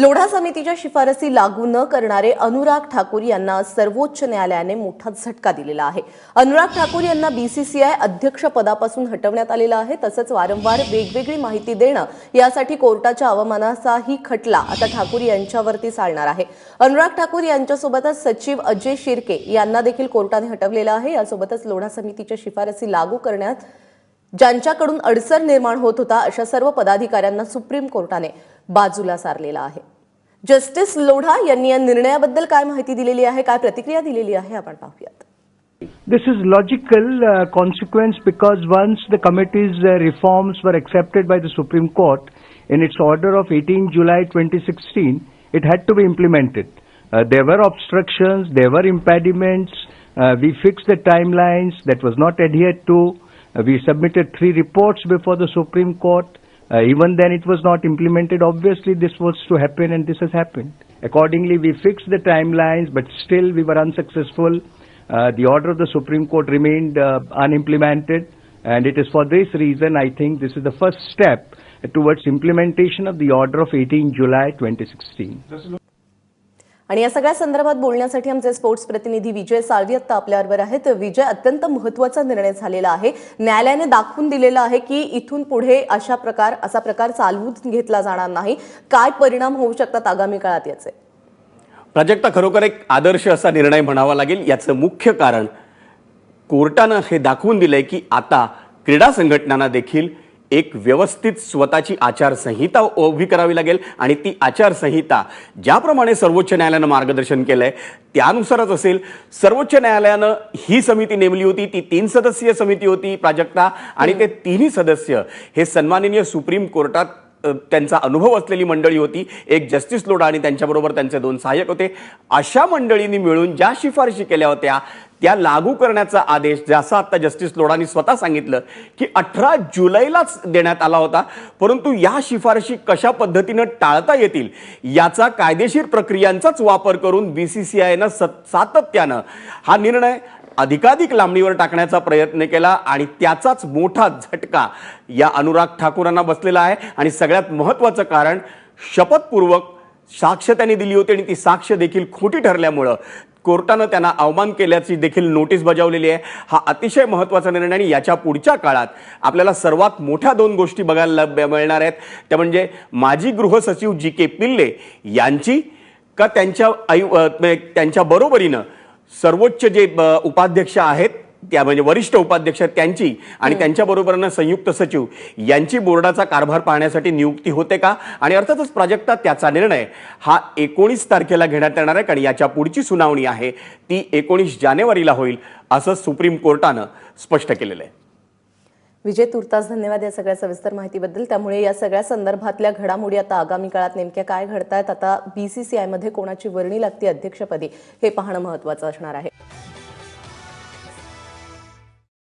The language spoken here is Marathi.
लोढा समितीच्या शिफारसी लागू न करणारे अनुराग ठाकूर यांना सर्वोच्च न्यायालयाने मोठा झटका दिलेला आहे. अनुराग ठाकूर यांना बीसीसीआय अध्यक्ष पदापासून हटवण्यात आलेलं आहे तसंच वारंवार वेगवेगळी माहिती देणं यासाठी कोर्टाच्या अवमानाचाही खटला आता ठाकूर यांच्यावरती चालणार आहे. अनुराग ठाकूर यांच्यासोबतच सचिव अजय शिर्के यांना देखील कोर्टाने हटवलेलं आहे. यासोबतच लोढा समितीच्या शिफारसी लागू करण्यात ज्यांच्याकडून अडसर निर्माण होत होता अशा सर्व पदाधिकाऱ्यांना सुप्रीम कोर्टाने बाजूला सारलेला आहे जस्टिस लोढा यांनी या निर्णयाबद्दल काय माहिती दिलेली आहे काय प्रतिक्रिया दिलेली आहे आपण पाहूयात This is logical uh, consequence because once the committee's uh, reforms were accepted by the Supreme Court in its order of 18 July 2016, it had to be implemented. Uh, there were obstructions, there were impediments. Uh, we fixed the timelines that was not adhered to. Uh, we submitted three reports before the Supreme Court. Uh, even then, it was not implemented. Obviously, this was to happen, and this has happened. Accordingly, we fixed the timelines, but still we were unsuccessful. Uh, the order of the Supreme Court remained uh, unimplemented, and it is for this reason I think this is the first step towards implementation of the order of 18 July 2016. आणि या सगळ्या संदर्भात बोलण्यासाठी आमचे स्पोर्ट्स प्रतिनिधी विजय साळवी आता आपल्याबरोबर आहेत. विजय अत्यंत महत्त्वाचा निर्णय झालेला आहे. न्यायालयाने दाखवून दिलेला आहे की इथून पुढे अशा प्रकार असा प्रकार चालवून घेतला जाणार नाही. काय परिणाम होऊ शकतात आगामी काळात याचे? प्राजक्ता खरोखर एक आदर्श असा निर्णय म्हणावा लागेल. याचं मुख्य कारण कोर्टानं हे दाखवून दिलंय की आता क्रीडा संघटनांना देखील एक व्यवस्थित स्वतःची आचारसंहिता उभी करावी लागेल आणि ती आचारसंहिता ज्याप्रमाणे सर्वोच्च न्यायालयानं मार्गदर्शन केलंय त्यानुसारच असेल. सर्वोच्च न्यायालयानं ही समिती नेमली होती ती तीन सदस्यीय समिती होती प्राजक्ता आणि ते तिन्ही सदस्य हे सन्माननीय सुप्रीम कोर्टात त्यांचा अनुभव असलेली मंडळी होती. एक जस्टिस लोढा आणि त्यांच्याबरोबर त्यांचे दोन सहाय्यक होते. अशा मंडळींनी मिळून ज्या शिफारशी केल्या होत्या त्या लागू करण्याचा आदेश जसा आता जस्टिस लोढांनी स्वतः सांगितलं की अठरा जुलैलाच देण्यात आला होता. परंतु या शिफारशी कशा पद्धतीनं टाळता येतील याचा कायदेशीर प्रक्रियांचाच वापर करून बी सी सी आयनं सातत्यानं हा निर्णय अधिकाधिक लांबणीवर टाकण्याचा प्रयत्न केला आणि त्याचाच मोठा झटका या अनुराग ठाकूरांना बसलेला आहे. आणि सगळ्यात महत्त्वाचं कारण शपथपूर्वक साक्ष त्यांनी दिली होती आणि ती साक्ष देखील खोटी ठरल्यामुळं कोर्टानं त्यांना अवमान केल्याची देखील नोटीस बजावलेली आहे. हा अतिशय महत्त्वाचा निर्णय आणि याच्या पुढच्या काळात आपल्याला सर्वात मोठ्या दोन गोष्टी बघायला मिळणार आहेत. त्या म्हणजे माजी गृहसचिव जी के पिल्ले यांची का त्यांच्या आई म्हणजे त्यांच्या बरोबरीनं सर्वोच्च जे उपाध्यक्ष आहेत त्या म्हणजे वरिष्ठ उपाध्यक्ष आहेत त्यांची आणि त्यांच्या बरोबरीनं संयुक्त सचिव यांची बोर्डाचा कारभार पाहण्यासाठी नियुक्ती होते का? आणि अर्थातच प्राजक्ता त्याचा निर्णय हा एकोणीस तारखेला घेण्यात येणार आहे कारण याच्या पुढची सुनावणी आहे ती एकोणीस जानेवारीला होईल असं सुप्रीम कोर्टानं स्पष्ट केलेलं आहे. विजय तुर्तास धन्यवाद या सगळ्या सविस्तर माहितीबद्दल. त्यामुळे या सगळ्या संदर्भातल्या घडामोडी आता आगामी काळात नेमक्या काय घडतायत आता बीसीसीआयमध्ये कोणाची वर्णी लागते अध्यक्षपदी हे पाहणं महत्वाचं असणार आहे.